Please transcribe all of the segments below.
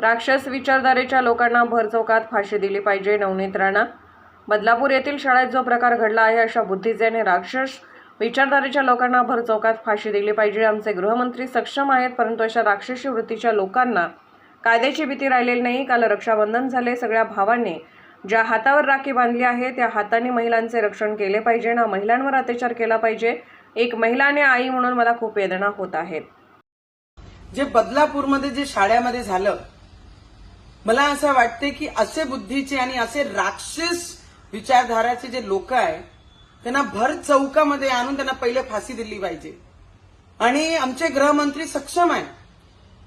राक्षस विचारधारेच्या लोकांना भरचौकात फाशी दिली पाहिजे नवनीत राणा बदलापूर येथील शाळेत जो प्रकार घडला आहे अशा बुद्धीचे आणि राक्षस विचारधारेच्या लोकांना भरचौकात फाशी दिली पाहिजे. आमचे गृहमंत्री सक्षम आहेत परंतु अशा राक्षसी वृत्तीच्या लोकांना कायद्याची भीती राहिलेली नाही. काल रक्षाबंधन झाले. सगळ्या भावांनी ज्या हातावर राखी बांधली आहे त्या हाताने महिलांचे रक्षण केले पाहिजे ना महिलांवर अत्याचार केला पाहिजे. एक महिलाने आई म्हणून मला खूप वेदना होत आहेत. जे बदलापूरमध्ये जे शाळेमध्ये झालं मला असं वाटते की असे बुद्धीचे आणि असे राक्षस विचारधाराचे जे लोक आहे त्यांना भर चौकामध्ये आणून त्यांना पहिले फाशी दिली पाहिजे. आणि आमचे गृहमंत्री सक्षम आहे.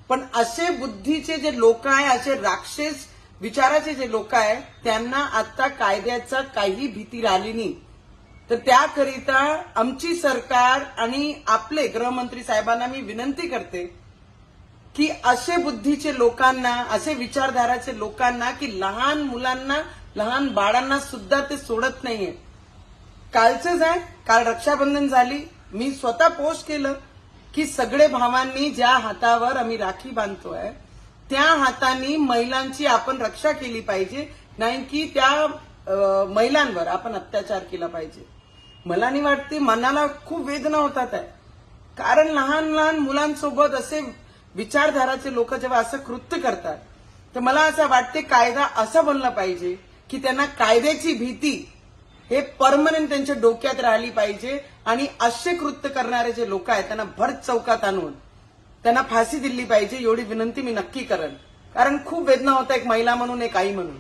पण असे बुद्धीचे जे लोक आहे असे राक्षस विचाराचे जे लोक आहे त्यांना आता कायद्याचा काही भीती राहिली नाही. तर त्याकरिता आमची सरकार आणि आपले गृहमंत्री साहेबांना मी विनंती करते की असे बुद्धीचे लोकांना असे विचारधाराचे लोकांना की लहान मुलांना लहान बाळांना सुद्धा ते सोडत नाहीये. कालचंच आहे काल रक्षाबंधन झाली मी स्वतः पोस्ट केलं की सगळे भावांनी ज्या हातावर आम्ही राखी बांधतोय त्या हातांनी महिलांची आपण रक्षा केली पाहिजे नाही की त्या महिलांवर आपण अत्याचार केला पाहिजे. मला नाही वाटते मनाला खूप वेदना होतात आहे. कारण लहान लहान मुलांसोबत असे विचारधाराचे लोक जेव्हा असं कृत्य करतात तर मला असं वाटते कायदा असा बनला पाहिजे की त्यांना कायद्याची भीती हे परमनंट त्यांच्या डोक्यात राहिली पाहिजे आणि असे कृत्य करणारे जे लोक आहेत त्यांना भर चौकात आणून त्यांना फाशी दिली पाहिजे एवढी विनंती मी नक्की करेन. कारण खूप वेदना होता एक महिला म्हणून एक आई म्हणून.